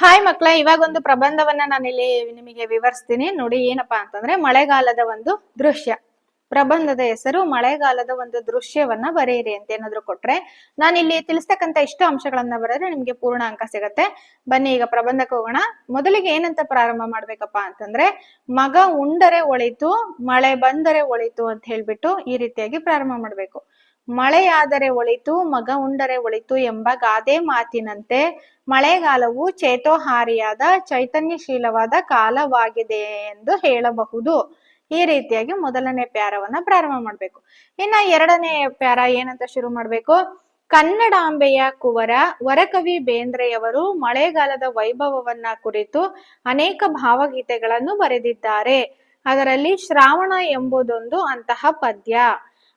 Hi ಮಕ್ಕಳ ಇವಾಗ ಒಂದು ಪ್ರಬಂಧವನ್ನ ನಾನಿಲ್ಲಿ ನಿಮಗೆ ವಿವರಿಸ್ತೀನಿ. ನೋಡಿ ಏನಪ್ಪಾ ಅಂತಂದ್ರೆ, ಮಳೆಗಾಲದ ಒಂದು ದೃಶ್ಯ. ಪ್ರಬಂಧದ ಹೆಸರು ಮಳೆಗಾಲದ ಒಂದು ದೃಶ್ಯವನ್ನ ಬರೆಯಿರಿ ಅಂತ ಏನಾದ್ರು ಕೊಟ್ರೆ ನಾನು ಇಲ್ಲಿ ತಿಳಿಸ್ತಕ್ಕಂತ ಇಷ್ಟು ಅಂಶಗಳನ್ನ ಬರೆದ್ರೆ ನಿಮ್ಗೆ ಪೂರ್ಣ ಅಂಕ ಸಿಗತ್ತೆ. ಬನ್ನಿ, ಈಗ ಪ್ರಬಂಧಕ್ಕೆ ಹೋಗೋಣ. ಮೊದಲಿಗೆ ಏನಂತ ಪ್ರಾರಂಭ ಮಾಡ್ಬೇಕಪ್ಪ ಅಂತಂದ್ರೆ, ಮಗ ಉಂಡರೆ ಒಳಿತು, ಮಳೆ ಬಂದರೆ ಒಳಿತು ಅಂತ ಹೇಳ್ಬಿಟ್ಟು ಈ ರೀತಿಯಾಗಿ ಪ್ರಾರಂಭ ಮಾಡ್ಬೇಕು. ಮಳೆಯಾದರೆ ಒಳಿತು, ಮಗ ಉಂಡರೆ ಒಳಿತು ಎಂಬ ಗಾದೆ ಮಾತಿನಂತೆ ಮಳೆಗಾಲವು ಚೇತೋಹಾರಿಯಾದ ಚೈತನ್ಯಶೀಲವಾದ ಕಾಲವಾಗಿದೆ ಎಂದು ಹೇಳಬಹುದು. ಈ ರೀತಿಯಾಗಿ ಮೊದಲನೇ ಪ್ಯಾರವನ್ನ ಪ್ರಾರಂಭ ಮಾಡ್ಬೇಕು. ಇನ್ನ ಎರಡನೇ ಪ್ಯಾರ ಏನಂತ ಶುರು ಮಾಡ್ಬೇಕು? ಕನ್ನಡಾಂಬೆಯ ಕುವರ ವರಕವಿ ಬೇಂದ್ರೆಯವರು ಮಳೆಗಾಲದ ವೈಭವವನ್ನ ಕುರಿತು ಅನೇಕ ಭಾವಗೀತೆಗಳನ್ನು ಬರೆದಿದ್ದಾರೆ. ಅದರಲ್ಲಿ ಶ್ರಾವಣ ಎಂಬುದೊಂದು ಅಂತಹ ಪದ್ಯ.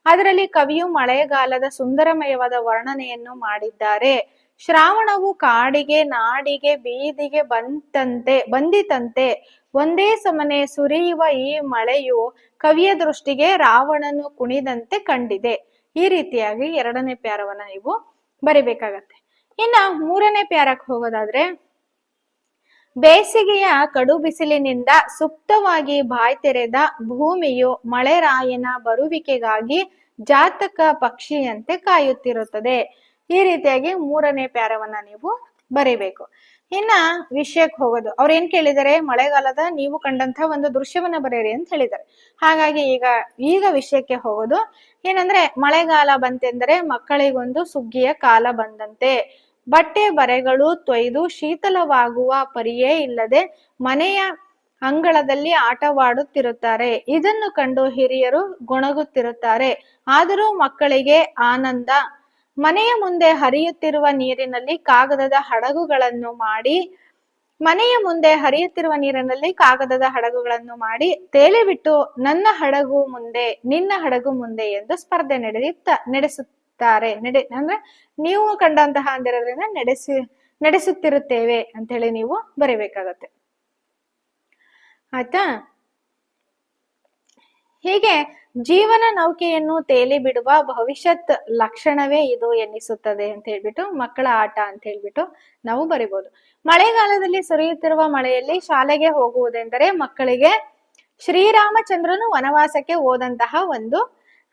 ಅದರಲ್ಲಿ ಕವಿಯು ಮಳೆಗಾಲದ ಸುಂದರಮಯವಾದ ವರ್ಣನೆಯನ್ನು ಮಾಡಿದ್ದಾರೆ. ಶ್ರಾವಣವು ಕಾಡಿಗೆ, ನಾಡಿಗೆ, ಬೀದಿಗೆ ಬಂತಂತೆ, ಬಂದಿತಂತೆ. ಒಂದೇ ಸಮನೆ ಸುರಿಯುವ ಈ ಮಳೆಯು ಕವಿಯ ದೃಷ್ಟಿಗೆ ರಾವಣನು ಕುಣಿದಂತೆ ಕಂಡಿದೆ. ಈ ರೀತಿಯಾಗಿ ಎರಡನೇ ಪ್ಯಾರವನ್ನ ನೀವು ಬರಿಬೇಕಾಗತ್ತೆ. ಇನ್ನ ಮೂರನೇ ಪ್ಯಾರಕ್ಕೆ ಹೋಗೋದಾದ್ರೆ ಬೇಸಿಗೆಯ ಕಡು ಬಿಸಿಲಿನಿಂದ ಸುಪ್ತವಾಗಿ ಬಾಯ್ ತೆರೆದ ಭೂಮಿಯು ಮಳೆರಾಯನ ಬರುವಿಕೆಗಾಗಿ ಜಾತಕ ಪಕ್ಷಿಯಂತೆ ಕಾಯುತ್ತಿರುತ್ತದೆ. ಈ ರೀತಿಯಾಗಿ ಮೂರನೇ ಪ್ಯಾರವನ್ನ ನೀವು ಬರೀಬೇಕು. ಇನ್ನ ವಿಷಯಕ್ಕೆ ಹೋಗೋದು. ಅವ್ರು ಏನ್ ಕೇಳಿದರೆ? ಮಳೆಗಾಲದ ನೀವು ಕಂಡಂತ ಒಂದು ದೃಶ್ಯವನ್ನ ಬರೆಯಿರಿ ಅಂತ ಹೇಳಿದ್ದಾರೆ ಹಾಗಾಗಿ ಈಗ ಈಗ ವಿಷಯಕ್ಕೆ ಹೋಗೋದು. ಏನಂದ್ರೆ, ಮಳೆಗಾಲ ಬಂತೆಂದರೆ ಮಕ್ಕಳಿಗೊಂದು ಸುಗ್ಗಿಯ ಕಾಲ ಬಂದಂತೆ. ಬಟ್ಟೆ ಬರೆಗಳು ತೊಯ್ದು ಶೀತಲವಾಗುವ ಪರಿಯೇ ಇಲ್ಲದೆ ಮನೆಯ ಅಂಗಳದಲ್ಲಿ ಆಟವಾಡುತ್ತಿರುತ್ತಾರೆ. ಇದನ್ನು ಕಂಡು ಹಿರಿಯರು ಗೊಣಗುತ್ತಿರುತ್ತಾರೆ. ಆದರೂ ಮಕ್ಕಳಿಗೆ ಆನಂದ. ಮನೆಯ ಮುಂದೆ ಹರಿಯುತ್ತಿರುವ ನೀರಿನಲ್ಲಿ ಕಾಗದದ ಹಡಗುಗಳನ್ನು ಮಾಡಿ, ಮನೆಯ ಮುಂದೆ ಹರಿಯುತ್ತಿರುವ ನೀರಿನಲ್ಲಿ ಕಾಗದದ ಹಡಗುಗಳನ್ನು ಮಾಡಿ, ತೇಲಿಬಿಟ್ಟು ನನ್ನ ಹಡಗು ಮುಂದೆ, ನಿನ್ನ ಹಡಗು ಮುಂದೆ ಎಂದು ಸ್ಪರ್ಧೆ ನಡೆಯುತ್ತ ನಡೆಸುತ್ತಾರೆ ನಡೆ, ಅಂದ್ರೆ ನೀವು ಕಂಡಂತಹ ಅಂದಿರೋದ್ರಿಂದ ನಡೆಸಿ, ನಡೆಸುತ್ತಿರುತ್ತೇವೆ ಅಂತ ಹೇಳಿ ನೀವು ಬರೀಬೇಕಾಗತ್ತೆ. ಆಯ್ತಾ? ಹೀಗೆ ಜೀವನ ನೌಕೆಯನ್ನು ತೇಲಿ ಬಿಡುವ ಭವಿಷ್ಯತ್ ಲಕ್ಷಣವೇ ಇದು ಎನ್ನಿಸುತ್ತದೆ ಅಂತ ಹೇಳ್ಬಿಟ್ಟು ಮಕ್ಕಳ ಆಟ ಅಂತ ಹೇಳ್ಬಿಟ್ಟು ನಾವು ಬರಿಬಹುದು ಮಳೆಗಾಲದಲ್ಲಿ ಸುರಿಯುತ್ತಿರುವ ಮಳೆಯಲ್ಲಿ ಶಾಲೆಗೆ ಹೋಗುವುದೆಂದರೆ ಮಕ್ಕಳಿಗೆ ಶ್ರೀರಾಮಚಂದ್ರನು ವನವಾಸಕ್ಕೆ ಹೋದಂತಹ ಒಂದು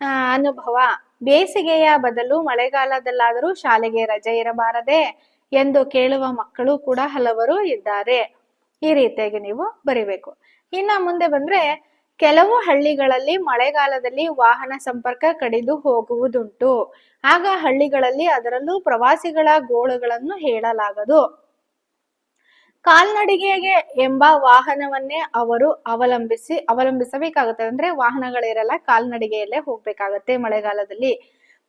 ಅನುಭವ. ಬೇಸಿಗೆಯ ಬದಲು ಮಳೆಗಾಲದಲ್ಲಾದರೂ ಶಾಲೆಗೆ ರಜೆ ಇರಬಾರದೆ ಎಂದು ಕೇಳುವ ಮಕ್ಕಳು ಕೂಡ ಹಲವರು ಇದ್ದಾರೆ. ಈ ರೀತಿಯಾಗಿ ನೀವು ಬರಿಬೇಕು. ಇನ್ನ ಮುಂದೆ ಬಂದ್ರೆ ಕೆಲವು ಹಳ್ಳಿಗಳಲ್ಲಿ ಮಳೆಗಾಲದಲ್ಲಿ ವಾಹನ ಸಂಪರ್ಕ ಕಡಿದು ಹೋಗುವುದುಂಟು. ಆಗ ಹಳ್ಳಿಗಳಲ್ಲಿ ಅದರಲ್ಲೂ ಪ್ರವಾಸಿಗಳ ಗೋಳುಗಳನ್ನು ಹೇಳಲಾಗದು. ಕಾಲ್ನಡಿಗೆಗೆ ಎಂಬ ವಾಹನವನ್ನೇ ಅವರು ಅವಲಂಬಿಸಿ, ಅವಲಂಬಿಸಬೇಕಾಗುತ್ತೆ. ಅಂದ್ರೆ ವಾಹನಗಳಿರಲ್ಲ, ಕಾಲ್ನಡಿಗೆಯಲ್ಲೇ ಹೋಗ್ಬೇಕಾಗತ್ತೆ ಮಳೆಗಾಲದಲ್ಲಿ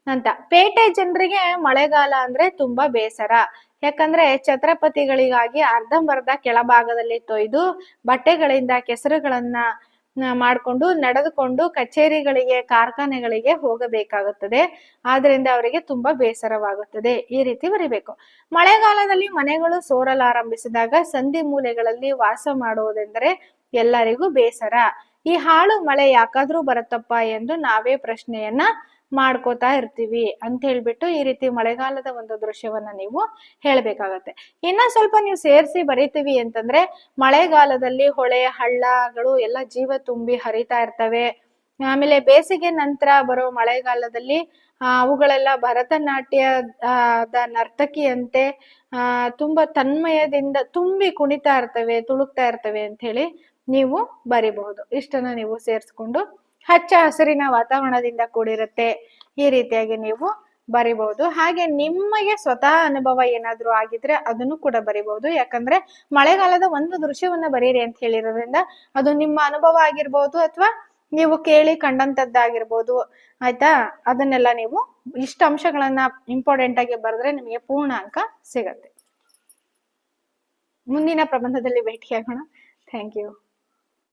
ಅಂತ. ಪೇಟೆ ಜನರಿಗೆ ಮಳೆಗಾಲ ಅಂದ್ರೆ ತುಂಬಾ ಬೇಸರ. ಯಾಕಂದ್ರೆ ಛತ್ರಪತಿಗಳಿಗಾಗಿ ಅರ್ಧಂಬರ್ಧ ಕೆಳಭಾಗದಲ್ಲಿ ತೊಯ್ದು ಬಟ್ಟೆಗಳಿಂದ ಕೆಸರುಗಳನ್ನ ಮಾಡಿಕೊಂಡು ನಡೆದುಕೊಂಡು ಕಚೇರಿಗಳಿಗೆ, ಕಾರ್ಖಾನೆಗಳಿಗೆ ಹೋಗಬೇಕಾಗುತ್ತದೆ. ಆದ್ರಿಂದ ಅವರಿಗೆ ತುಂಬಾ ಬೇಸರವಾಗುತ್ತದೆ. ಈ ರೀತಿ ಬರೀಬೇಕು. ಮಳೆಗಾಲದಲ್ಲಿ ಮನೆಗಳು ಸೋರಲಾರಂಭಿಸಿದಾಗ ಸಂಧಿ ಮೂಲೆಗಳಲ್ಲಿ ವಾಸ ಮಾಡುವುದೆಂದರೆ ಎಲ್ಲರಿಗೂ ಬೇಸರ. ಈ ಹಾಳು ಮಳೆ ಯಾಕಾದ್ರೂ ಬರುತ್ತಪ್ಪ ಎಂದು ನಾವೇ ಪ್ರಶ್ನೆಯನ್ನ ಮಾಡ್ಕೋತಾ ಇರ್ತೀವಿ ಅಂತ ಹೇಳ್ಬಿಟ್ಟು ಈ ರೀತಿ ಮಳೆಗಾಲದ ಒಂದು ದೃಶ್ಯವನ್ನ ನೀವು ಹೇಳ್ಬೇಕಾಗತ್ತೆ. ಇನ್ನ ಸ್ವಲ್ಪ ನೀವು ಸೇರಿಸಿ ಬರಿತೀವಿ ಅಂತಂದ್ರೆ ಮಳೆಗಾಲದಲ್ಲಿ ಹೊಳೆ, ಹಳ್ಳಗಳು ಎಲ್ಲ ಜೀವ ತುಂಬಿ ಹರಿತಾ ಇರ್ತವೆ. ಆಮೇಲೆ ಬೇಸಿಗೆ ನಂತರ ಬರೋ ಮಳೆಗಾಲದಲ್ಲಿ ಅವುಗಳೆಲ್ಲ ಭರತನಾಟ್ಯದ ನರ್ತಕಿಯಂತೆ ಆ, ತುಂಬಾ ತನ್ಮಯದಿಂದ ತುಂಬಿ ಕುಣಿತಾ ಇರ್ತವೆ, ತುಳುಕ್ತಾ ಇರ್ತವೆ ಅಂತ ಹೇಳಿ ನೀವು ಬರಿಬಹುದು. ಇಷ್ಟನ್ನ ನೀವು ಸೇರಿಸ್ಕೊಂಡು ಹಚ್ಚ ಹಸಿರಿನ ವಾತಾವರಣದಿಂದ ಕೂಡಿರುತ್ತೆ. ಈ ರೀತಿಯಾಗಿ ನೀವು ಬರಿಬಹುದು. ಹಾಗೆ ನಿಮಗೆ ಸ್ವತಃ ಅನುಭವ ಏನಾದ್ರೂ ಆಗಿದ್ರೆ ಅದನ್ನು ಕೂಡ ಬರಿಬಹುದು. ಯಾಕಂದ್ರೆ ಮಳೆಗಾಲದ ಒಂದು ದೃಶ್ಯವನ್ನ ಬರೀರಿ ಅಂತ ಹೇಳಿರೋದ್ರಿಂದ ಅದು ನಿಮ್ಮ ಅನುಭವ ಆಗಿರ್ಬೋದು ಅಥವಾ ನೀವು ಕೇಳಿ ಕಂಡಂತದ್ದಾಗಿರ್ಬೋದು. ಆಯ್ತಾ? ಅದನ್ನೆಲ್ಲ ನೀವು ಇಷ್ಟ ಅಂಶಗಳನ್ನ ಇಂಪಾರ್ಟೆಂಟ್ ಆಗಿ ಬರೆದ್ರೆ ನಿಮಗೆ ಪೂರ್ಣ ಅಂಕ ಸಿಗತ್ತೆ. ಮುಂದಿನ ಪ್ರಬಂಧದಲ್ಲಿ ಭೇಟಿಯಾಗೋಣ. Thank you